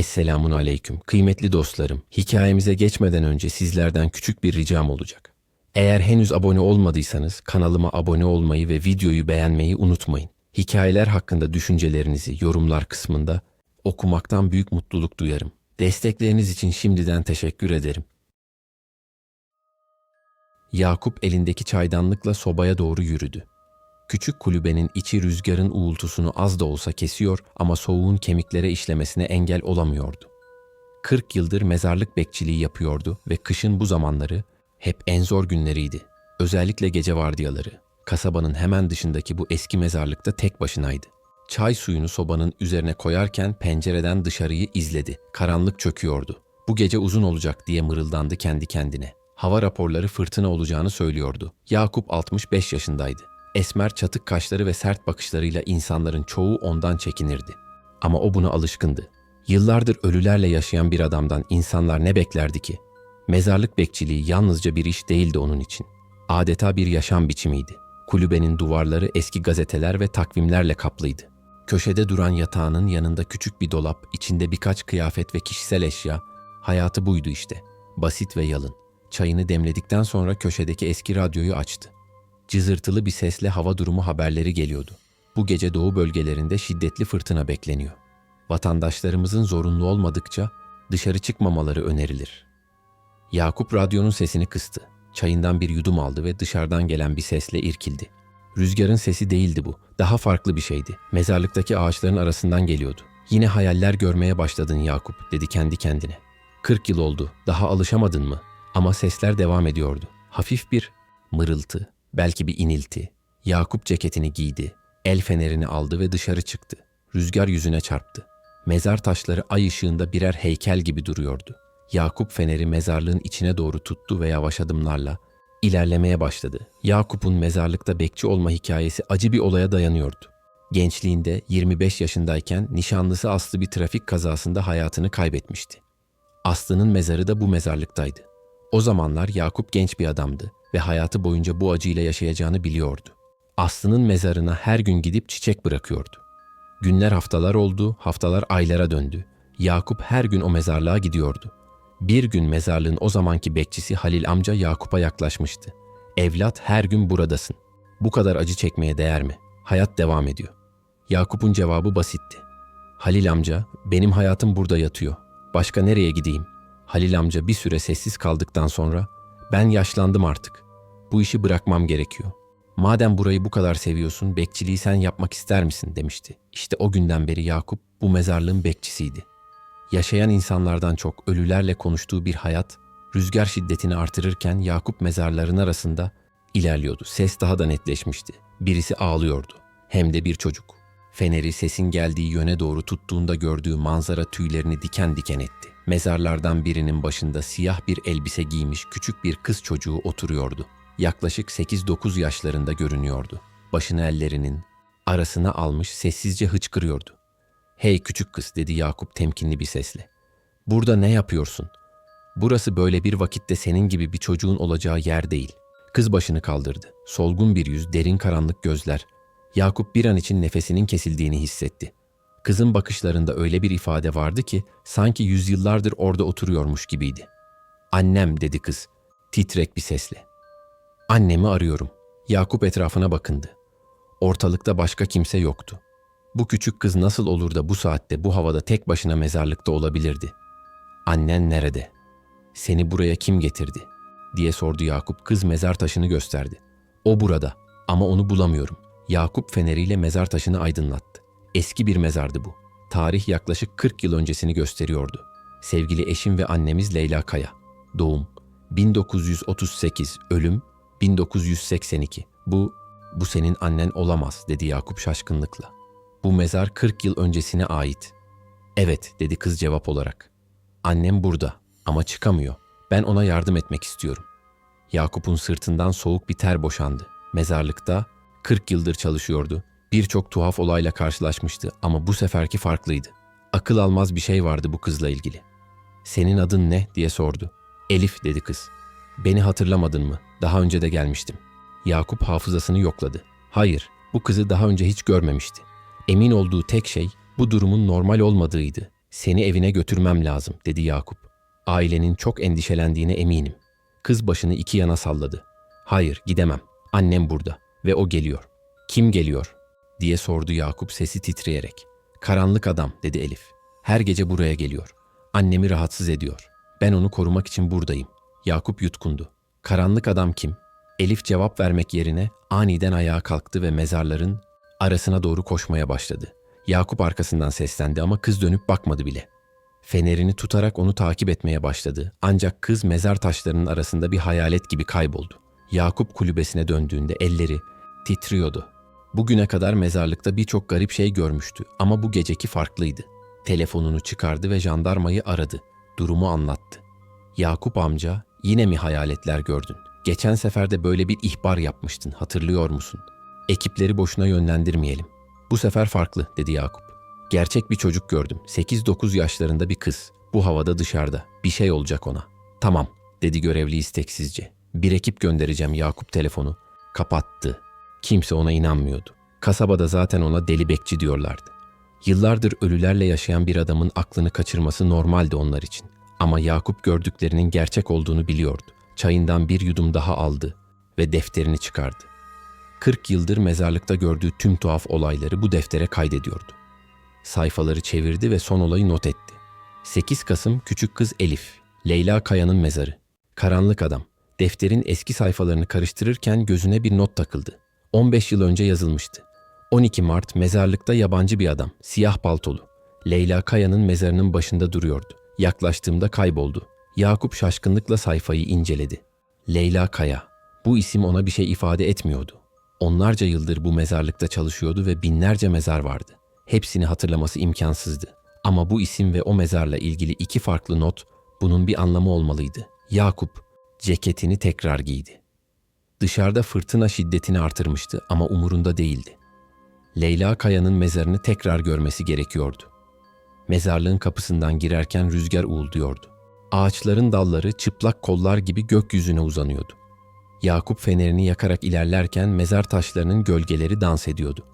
Esselamun aleyküm. Kıymetli dostlarım, hikayemize geçmeden önce sizlerden küçük bir ricam olacak. Eğer henüz abone olmadıysanız kanalıma abone olmayı ve videoyu beğenmeyi unutmayın. Hikayeler hakkında düşüncelerinizi yorumlar kısmında okumaktan büyük mutluluk duyarım. Destekleriniz için şimdiden teşekkür ederim. Yakup elindeki çaydanlıkla sobaya doğru yürüdü. Küçük kulübenin içi rüzgarın uğultusunu az da olsa kesiyor ama soğuğun kemiklere işlemesine engel olamıyordu. 40 yıldır mezarlık bekçiliği yapıyordu ve kışın bu zamanları hep en zor günleriydi. Özellikle gece vardiyaları. Kasabanın hemen dışındaki bu eski mezarlıkta tek başınaydı. Çay suyunu sobanın üzerine koyarken pencereden dışarıyı izledi. Karanlık çöküyordu. Bu gece uzun olacak diye mırıldandı kendi kendine. Hava raporları fırtına olacağını söylüyordu. Yakup 65 yaşındaydı. Esmer çatık kaşları ve sert bakışlarıyla insanların çoğu ondan çekinirdi. Ama o buna alışkındı. Yıllardır ölülerle yaşayan bir adamdan insanlar ne beklerdi ki? Mezarlık bekçiliği yalnızca bir iş değildi onun için. Adeta bir yaşam biçimiydi. Kulübenin duvarları eski gazeteler ve takvimlerle kaplıydı. Köşede duran yatağının yanında küçük bir dolap, içinde birkaç kıyafet ve kişisel eşya. Hayatı buydu işte. Basit ve yalın. Çayını demledikten sonra köşedeki eski radyoyu açtı. Cızırtılı bir sesle hava durumu haberleri geliyordu. Bu gece doğu bölgelerinde şiddetli fırtına bekleniyor. Vatandaşlarımızın zorunlu olmadıkça dışarı çıkmamaları önerilir. Yakup radyonun sesini kıstı. Çayından bir yudum aldı ve dışarıdan gelen bir sesle irkildi. Rüzgarın sesi değildi bu. Daha farklı bir şeydi. Mezarlıktaki ağaçların arasından geliyordu. Yine hayaller görmeye başladın Yakup, dedi kendi kendine. 40 yıl oldu. Daha alışamadın mı? Ama sesler devam ediyordu. Hafif bir mırıltı, belki bir inilti. Yakup ceketini giydi, el fenerini aldı ve dışarı çıktı. Rüzgar yüzüne çarptı. Mezar taşları ay ışığında birer heykel gibi duruyordu. Yakup feneri mezarlığın içine doğru tuttu ve yavaş adımlarla ilerlemeye başladı. Yakup'un mezarlıkta bekçi olma hikayesi acı bir olaya dayanıyordu. Gençliğinde 25 yaşındayken nişanlısı Aslı bir trafik kazasında hayatını kaybetmişti. Aslı'nın mezarı da bu mezarlıktaydı. O zamanlar Yakup genç bir adamdı ve hayatı boyunca bu acıyla yaşayacağını biliyordu. Aslı'nın mezarına her gün gidip çiçek bırakıyordu. Günler haftalar oldu, haftalar aylara döndü. Yakup her gün o mezarlığa gidiyordu. Bir gün mezarlığın o zamanki bekçisi Halil amca Yakup'a yaklaşmıştı. Evlat her gün buradasın. Bu kadar acı çekmeye değer mi? Hayat devam ediyor. Yakup'un cevabı basitti. Halil amca, benim hayatım burada yatıyor. Başka nereye gideyim? Halil amca bir süre sessiz kaldıktan sonra, ben yaşlandım artık. Bu işi bırakmam gerekiyor. Madem burayı bu kadar seviyorsun, bekçiliği sen yapmak ister misin demişti. İşte o günden beri Yakup bu mezarlığın bekçisiydi. Yaşayan insanlardan çok ölülerle konuştuğu bir hayat, rüzgar şiddetini artırırken Yakup mezarların arasında ilerliyordu. Ses daha da netleşmişti. Birisi ağlıyordu. Hem de bir çocuk. Feneri sesin geldiği yöne doğru tuttuğunda gördüğü manzara tüylerini diken diken etti. Mezarlardan birinin başında siyah bir elbise giymiş küçük bir kız çocuğu oturuyordu. Yaklaşık 8-9 yaşlarında görünüyordu. Başını ellerinin arasına almış sessizce hıçkırıyordu. Hey küçük kız dedi Yakup temkinli bir sesle. Burada ne yapıyorsun? Burası böyle bir vakitte senin gibi bir çocuğun olacağı yer değil. Kız başını kaldırdı. Solgun bir yüz, derin karanlık gözler. Yakup bir an için nefesinin kesildiğini hissetti. Kızın bakışlarında öyle bir ifade vardı ki sanki yüzyıllardır orada oturuyormuş gibiydi. Annem dedi kız, titrek bir sesle. Annemi arıyorum. Yakup etrafına bakındı. Ortalıkta başka kimse yoktu. Bu küçük kız nasıl olur da bu saatte bu havada tek başına mezarlıkta olabilirdi? Annen nerede? Seni buraya kim getirdi? diye sordu Yakup kız mezar taşını gösterdi. O burada ama onu bulamıyorum. Yakup feneriyle mezar taşını aydınlattı. Eski bir mezardı bu. Tarih yaklaşık 40 yıl öncesini gösteriyordu. Sevgili eşim ve annemiz Leyla Kaya. Doğum 1938, ölüm 1982. Bu bu senin annen olamaz dedi Yakup şaşkınlıkla. Bu mezar 40 yıl öncesine ait. Evet dedi kız cevap olarak. Annem burada ama çıkamıyor. Ben ona yardım etmek istiyorum. Yakup'un sırtından soğuk bir ter boşandı. Mezarlıkta 40 yıldır çalışıyordu. Birçok tuhaf olayla karşılaşmıştı ama bu seferki farklıydı. Akıl almaz bir şey vardı bu kızla ilgili. Senin adın ne diye sordu. Elif dedi kız. Beni hatırlamadın mı? Daha önce de gelmiştim. Yakup hafızasını yokladı. Hayır, bu kızı daha önce hiç görmemişti. Emin olduğu tek şey bu durumun normal olmadığıydı. Seni evine götürmem lazım dedi Yakup. Ailenin çok endişelendiğine eminim. Kız başını iki yana salladı. Hayır gidemem. Annem burada ve o geliyor. Kim geliyor? Diye sordu Yakup sesi titreyerek. Karanlık adam dedi Elif. Her gece buraya geliyor. Annemi rahatsız ediyor. Ben onu korumak için buradayım. Yakup yutkundu. Karanlık adam kim? Elif cevap vermek yerine aniden ayağa kalktı ve mezarların arasına doğru koşmaya başladı. Yakup arkasından seslendi ama kız dönüp bakmadı bile. Fenerini tutarak onu takip etmeye başladı. Ancak kız mezar taşlarının arasında bir hayalet gibi kayboldu. Yakup kulübesine döndüğünde elleri titriyordu. Bugüne kadar mezarlıkta birçok garip şey görmüştü ama bu geceki farklıydı. Telefonunu çıkardı ve jandarmayı aradı. Durumu anlattı. Yakup amca, yine mi hayaletler gördün? Geçen sefer de böyle bir ihbar yapmıştın, hatırlıyor musun? Ekipleri boşuna yönlendirmeyelim. Bu sefer farklı, dedi Yakup. Gerçek bir çocuk gördüm. 8-9 yaşlarında bir kız. Bu havada dışarıda. Bir şey olacak ona. Tamam, dedi görevli isteksizce. Bir ekip göndereceğim Yakup telefonu. Kapattı. Kimse ona inanmıyordu. Kasabada zaten ona deli bekçi diyorlardı. Yıllardır ölülerle yaşayan bir adamın aklını kaçırması normaldi onlar için. Ama Yakup gördüklerinin gerçek olduğunu biliyordu. Çayından bir yudum daha aldı ve defterini çıkardı. 40 yıldır mezarlıkta gördüğü tüm tuhaf olayları bu deftere kaydediyordu. Sayfaları çevirdi ve son olayı not etti. 8 Kasım Küçük Kız Elif, Leyla Kaya'nın mezarı. Karanlık adam. Defterin eski sayfalarını karıştırırken gözüne bir not takıldı. 15 yıl önce yazılmıştı. 12 Mart mezarlıkta yabancı bir adam, siyah paltolu. Leyla Kaya'nın mezarının başında duruyordu. Yaklaştığımda kayboldu. Yakup şaşkınlıkla sayfayı inceledi. Leyla Kaya. Bu isim ona bir şey ifade etmiyordu. Onlarca yıldır bu mezarlıkta çalışıyordu ve binlerce mezar vardı. Hepsini hatırlaması imkansızdı. Ama bu isim ve o mezarla ilgili iki farklı not bunun bir anlamı olmalıydı. Yakup ceketini tekrar giydi. Dışarıda fırtına şiddetini artırmıştı ama umurunda değildi. Leyla Kaya'nın mezarını tekrar görmesi gerekiyordu. Mezarlığın kapısından girerken rüzgar uğulduyordu. Ağaçların dalları çıplak kollar gibi gökyüzüne uzanıyordu. Yakup fenerini yakarak ilerlerken mezar taşlarının gölgeleri dans ediyordu.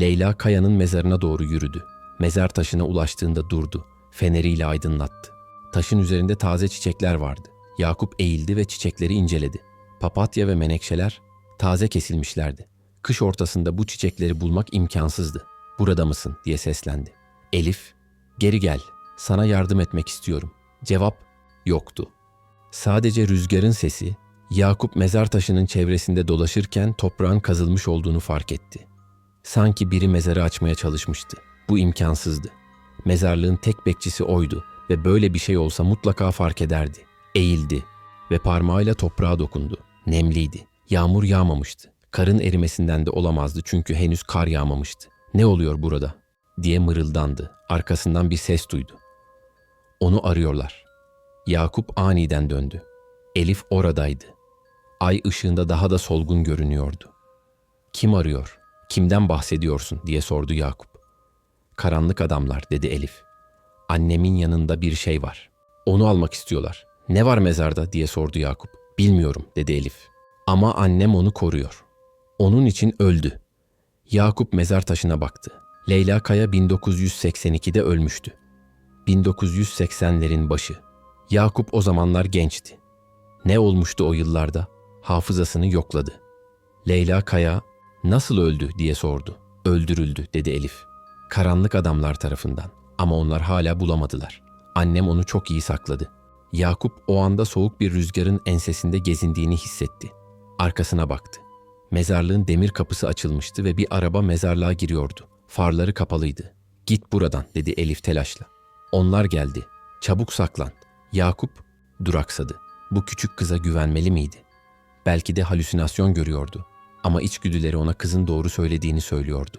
Leyla Kaya'nın mezarına doğru yürüdü. Mezar taşına ulaştığında durdu. Feneriyle aydınlattı. Taşın üzerinde taze çiçekler vardı. Yakup eğildi ve çiçekleri inceledi. Papatya ve menekşeler taze kesilmişlerdi. Kış ortasında bu çiçekleri bulmak imkansızdı. Burada mısın diye seslendi. Elif, geri gel. Sana yardım etmek istiyorum. Cevap yoktu. Sadece rüzgarın sesi, Yakup mezar taşının çevresinde dolaşırken toprağın kazılmış olduğunu fark etti. Sanki biri mezarı açmaya çalışmıştı. Bu imkansızdı. Mezarlığın tek bekçisi oydu ve böyle bir şey olsa mutlaka fark ederdi. Eğildi ve parmağıyla toprağa dokundu. Nemliydi. Yağmur yağmamıştı. Karın erimesinden de olamazdı çünkü henüz kar yağmamıştı. Ne oluyor burada? diye mırıldandı. Arkasından bir ses duydu. Onu arıyorlar. Yakup aniden döndü. Elif oradaydı. Ay ışığında daha da solgun görünüyordu. Kim arıyor? Kimden bahsediyorsun diye sordu Yakup. Karanlık adamlar dedi Elif. Annemin yanında bir şey var. Onu almak istiyorlar. Ne var mezarda diye sordu Yakup. Bilmiyorum dedi Elif. Ama annem onu koruyor. Onun için öldü. Yakup mezar taşına baktı. Leyla Kaya 1982'de ölmüştü. 1980'lerin başı. Yakup o zamanlar gençti. Ne olmuştu o yıllarda? Hafızasını yokladı. Leyla Kaya nasıl öldü diye sordu. Öldürüldü dedi Elif. Karanlık adamlar tarafından. Ama onlar hala bulamadılar. Annem onu çok iyi sakladı. Yakup o anda soğuk bir rüzgarın ensesinde gezindiğini hissetti. Arkasına baktı. Mezarlığın demir kapısı açılmıştı ve bir araba mezarlığa giriyordu. Farları kapalıydı. Git buradan dedi Elif telaşla. Onlar geldi. Çabuk saklan. Yakup duraksadı. Bu küçük kıza güvenmeli miydi? Belki de halüsinasyon görüyordu. Ama içgüdüleri ona kızın doğru söylediğini söylüyordu.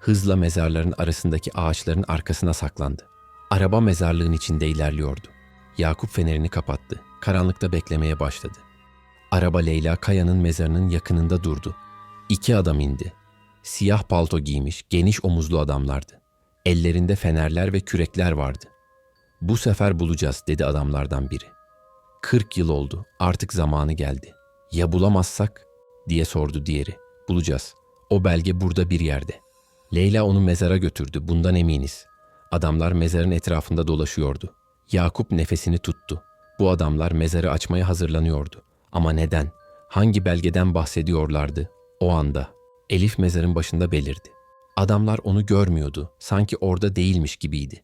Hızla mezarların arasındaki ağaçların arkasına saklandı. Araba mezarlığın içinde ilerliyordu. Yakup fenerini kapattı. Karanlıkta beklemeye başladı. Araba Leyla Kaya'nın mezarının yakınında durdu. İki adam indi. Siyah palto giymiş, geniş omuzlu adamlardı. Ellerinde fenerler ve kürekler vardı. Bu sefer bulacağız dedi adamlardan biri. 40 yıl oldu. Artık zamanı geldi. Ya bulamazsak? diye sordu diğeri. Bulacağız. O belge burada bir yerde. Leyla onu mezara götürdü. Bundan eminiz. Adamlar mezarın etrafında dolaşıyordu. Yakup nefesini tuttu. Bu adamlar mezarı açmaya hazırlanıyordu. Ama neden? Hangi belgeden bahsediyorlardı? O anda Elif mezarın başında belirdi. Adamlar onu görmüyordu. Sanki orada değilmiş gibiydi.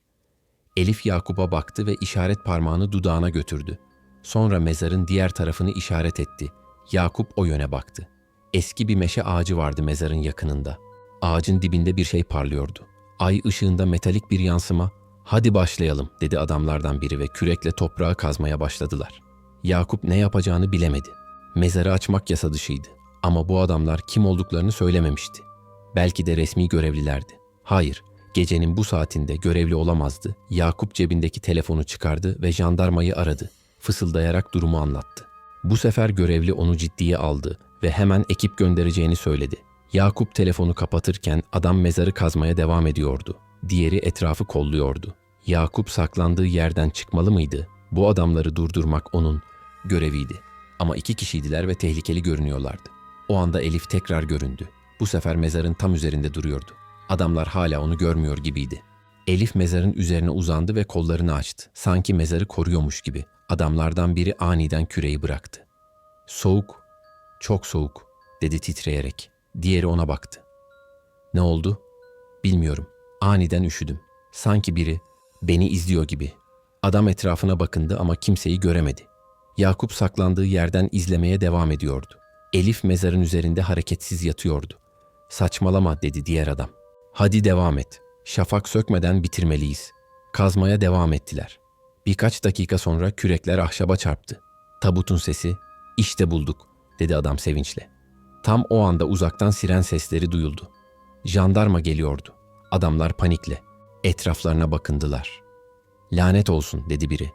Elif Yakup'a baktı ve işaret parmağını dudağına götürdü. Sonra mezarın diğer tarafını işaret etti. Yakup o yöne baktı. Eski bir meşe ağacı vardı mezarın yakınında. Ağacın dibinde bir şey parlıyordu. Ay ışığında metalik bir yansıma, "Hadi başlayalım." dedi adamlardan biri ve kürekle toprağı kazmaya başladılar. Yakup ne yapacağını bilemedi. Mezarı açmak yasa dışıydı ama bu adamlar kim olduklarını söylememişti. Belki de resmi görevlilerdi. Hayır, gecenin bu saatinde görevli olamazdı. Yakup cebindeki telefonu çıkardı ve jandarmayı aradı. Fısıldayarak durumu anlattı. Bu sefer görevli onu ciddiye aldı ve hemen ekip göndereceğini söyledi. Yakup telefonu kapatırken adam mezarı kazmaya devam ediyordu. Diğeri etrafı kolluyordu. Yakup saklandığı yerden çıkmalı mıydı? Bu adamları durdurmak onun göreviydi. Ama iki kişiydiler ve tehlikeli görünüyorlardı. O anda Elif tekrar göründü. Bu sefer mezarın tam üzerinde duruyordu. Adamlar hala onu görmüyor gibiydi. Elif mezarın üzerine uzandı ve kollarını açtı. Sanki mezarı koruyormuş gibi. Adamlardan biri aniden küreği bıraktı. Soğuk, çok soğuk, dedi titreyerek. Diğeri ona baktı. Ne oldu? Bilmiyorum. Aniden üşüdüm. Sanki biri beni izliyor gibi. Adam etrafına bakındı ama kimseyi göremedi. Yakup saklandığı yerden izlemeye devam ediyordu. Elif mezarın üzerinde hareketsiz yatıyordu. Saçmalama dedi diğer adam. Hadi devam et. Şafak sökmeden bitirmeliyiz. Kazmaya devam ettiler. Birkaç dakika sonra kürekler ahşaba çarptı. Tabutun sesi, işte bulduk dedi adam sevinçle. Tam o anda uzaktan siren sesleri duyuldu. Jandarma geliyordu. Adamlar panikle. Etraflarına bakındılar. Lanet olsun dedi biri.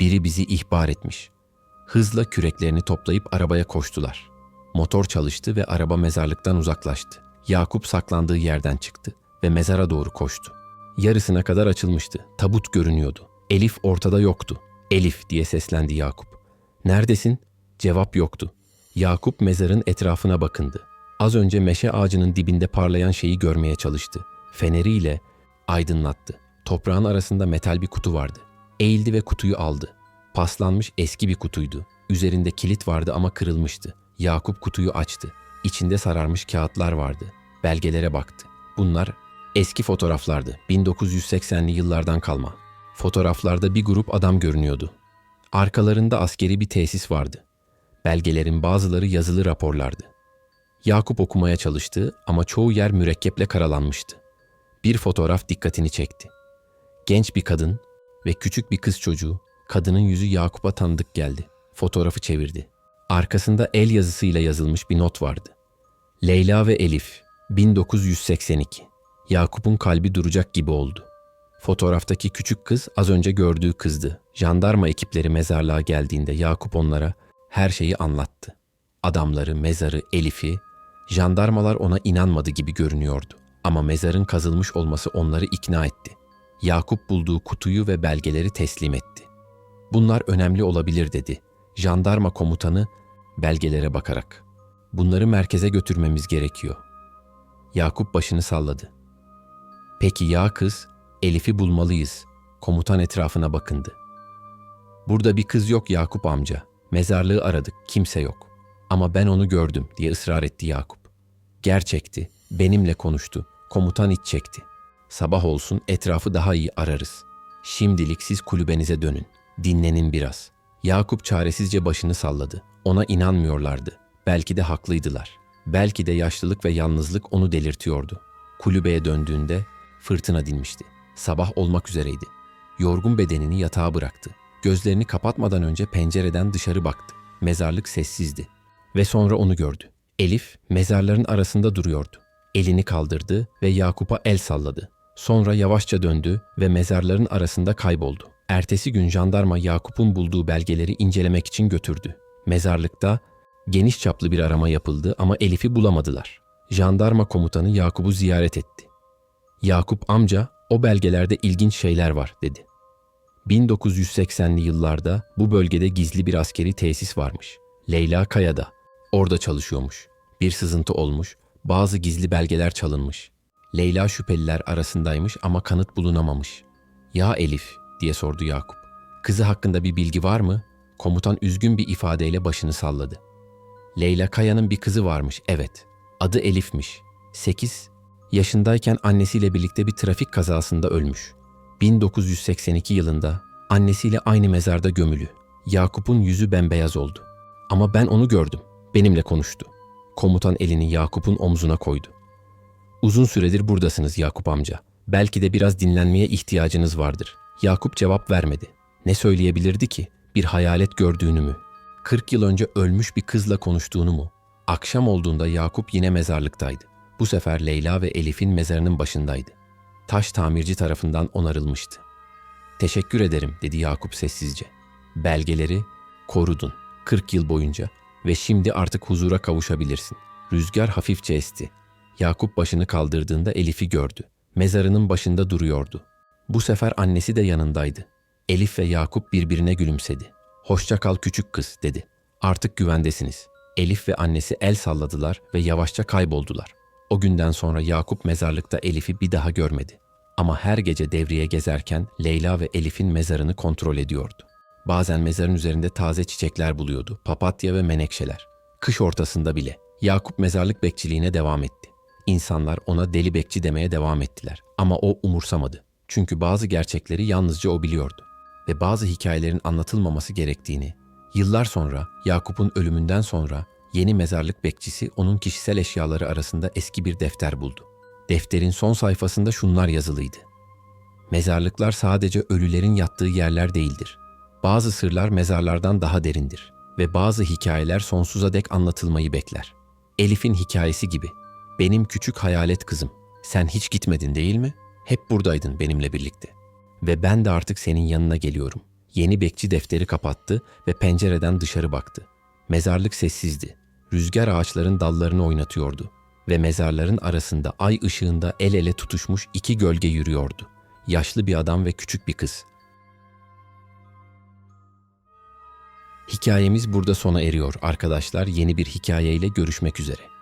Biri bizi ihbar etmiş. Hızla küreklerini toplayıp arabaya koştular. Motor çalıştı ve araba mezarlıktan uzaklaştı. Yakup saklandığı yerden çıktı ve mezara doğru koştu. Yarısına kadar açılmıştı. Tabut görünüyordu. Elif ortada yoktu. Elif diye seslendi Yakup. Neredesin? Cevap yoktu. Yakup mezarın etrafına bakındı. Az önce meşe ağacının dibinde parlayan şeyi görmeye çalıştı. Feneriyle aydınlattı. Toprağın arasında metal bir kutu vardı. Eğildi ve kutuyu aldı. Paslanmış eski bir kutuydu. Üzerinde kilit vardı ama kırılmıştı. Yakup kutuyu açtı. İçinde sararmış kağıtlar vardı. Belgelere baktı. Bunlar eski fotoğraflardı. 1980'li yıllardan kalma. Fotoğraflarda bir grup adam görünüyordu. Arkalarında askeri bir tesis vardı. Belgelerin bazıları yazılı raporlardı. Yakup okumaya çalıştı ama çoğu yer mürekkeple karalanmıştı. Bir fotoğraf dikkatini çekti. Genç bir kadın ve küçük bir kız çocuğu, kadının yüzü Yakup'a tanıdık geldi. Fotoğrafı çevirdi. Arkasında el yazısıyla yazılmış bir not vardı. Leyla ve Elif, 1982. Yakup'un kalbi duracak gibi oldu. Fotoğraftaki küçük kız az önce gördüğü kızdı. Jandarma ekipleri mezarlığa geldiğinde Yakup onlara her şeyi anlattı. Adamları, mezarı, Elif'i, jandarmalar ona inanmadı gibi görünüyordu. Ama mezarın kazılmış olması onları ikna etti. Yakup bulduğu kutuyu ve belgeleri teslim etti. Bunlar önemli olabilir dedi. Jandarma komutanı belgelere bakarak. Bunları merkeze götürmemiz gerekiyor. Yakup başını salladı. Peki ya kız? Elif'i bulmalıyız. Komutan etrafına bakındı. Burada bir kız yok Yakup amca. Mezarlığı aradık, kimse yok. Ama ben onu gördüm diye ısrar etti Yakup. Gerçekti, benimle konuştu. Komutan iç çekti. Sabah olsun etrafı daha iyi ararız. Şimdilik siz kulübenize dönün. Dinlenin biraz. Yakup çaresizce başını salladı. Ona inanmıyorlardı. Belki de haklıydılar. Belki de yaşlılık ve yalnızlık onu delirtiyordu. Kulübeye döndüğünde fırtına dinmişti. Sabah olmak üzereydi. Yorgun bedenini yatağa bıraktı. Gözlerini kapatmadan önce pencereden dışarı baktı. Mezarlık sessizdi. Ve sonra onu gördü. Elif mezarların arasında duruyordu. Elini kaldırdı ve Yakup'a el salladı. Sonra yavaşça döndü ve mezarların arasında kayboldu. Ertesi gün jandarma Yakup'un bulduğu belgeleri incelemek için götürdü. Mezarlıkta geniş çaplı bir arama yapıldı ama Elif'i bulamadılar. Jandarma komutanı Yakup'u ziyaret etti. Yakup amca o belgelerde ilginç şeyler var dedi. 1980'li yıllarda bu bölgede gizli bir askeri tesis varmış. Leyla Kaya'da. Orada çalışıyormuş. Bir sızıntı olmuş, bazı gizli belgeler çalınmış. Leyla şüpheliler arasındaymış ama kanıt bulunamamış. Ya Elif diye sordu Yakup. Kızı hakkında bir bilgi var mı? Komutan üzgün bir ifadeyle başını salladı. Leyla Kaya'nın bir kızı varmış, evet. Adı Elif'miş. 8 yaşındayken annesiyle birlikte bir trafik kazasında ölmüş. 1982 yılında annesiyle aynı mezarda gömülü. Yakup'un yüzü bembeyaz oldu. Ama ben onu gördüm. Benimle konuştu. Komutan elini Yakup'un omzuna koydu. Uzun süredir buradasınız Yakup amca. Belki de biraz dinlenmeye ihtiyacınız vardır. Yakup cevap vermedi. Ne söyleyebilirdi ki? Bir hayalet gördüğünü mü? 40 yıl önce ölmüş bir kızla konuştuğunu mu? Akşam olduğunda Yakup yine mezarlıktaydı. Bu sefer Leyla ve Elif'in mezarının başındaydı. Taş tamirci tarafından onarılmıştı. Teşekkür ederim dedi Yakup sessizce. Belgeleri korudun 40 yıl boyunca ve şimdi artık huzura kavuşabilirsin. Rüzgar hafifçe esti. Yakup başını kaldırdığında Elif'i gördü. Mezarının başında duruyordu. Bu sefer annesi de yanındaydı. Elif ve Yakup birbirine gülümsedi. Hoşça kal küçük kız dedi. Artık güvendesiniz. Elif ve annesi el salladılar ve yavaşça kayboldular. O günden sonra Yakup mezarlıkta Elif'i bir daha görmedi. Ama her gece devriye gezerken Leyla ve Elif'in mezarını kontrol ediyordu. Bazen mezarın üzerinde taze çiçekler buluyordu, papatya ve menekşeler. Kış ortasında bile Yakup mezarlık bekçiliğine devam etti. İnsanlar ona deli bekçi demeye devam ettiler ama o umursamadı. Çünkü bazı gerçekleri yalnızca o biliyordu ve bazı hikayelerin anlatılmaması gerektiğini, yıllar sonra Yakup'un ölümünden sonra yeni mezarlık bekçisi onun kişisel eşyaları arasında eski bir defter buldu. Defterin son sayfasında şunlar yazılıydı. Mezarlıklar sadece ölülerin yattığı yerler değildir. Bazı sırlar mezarlardan daha derindir ve bazı hikayeler sonsuza dek anlatılmayı bekler. Elif'in hikayesi gibi. Benim küçük hayalet kızım. Sen hiç gitmedin değil mi? Hep buradaydın benimle birlikte. Ve ben de artık senin yanına geliyorum. Yeni bekçi defteri kapattı ve pencereden dışarı baktı. Mezarlık sessizdi. Rüzgar ağaçların dallarını oynatıyordu ve mezarların arasında ay ışığında el ele tutuşmuş iki gölge yürüyordu. Yaşlı bir adam ve küçük bir kız. Hikayemiz burada sona eriyor arkadaşlar. Yeni bir hikayeyle görüşmek üzere.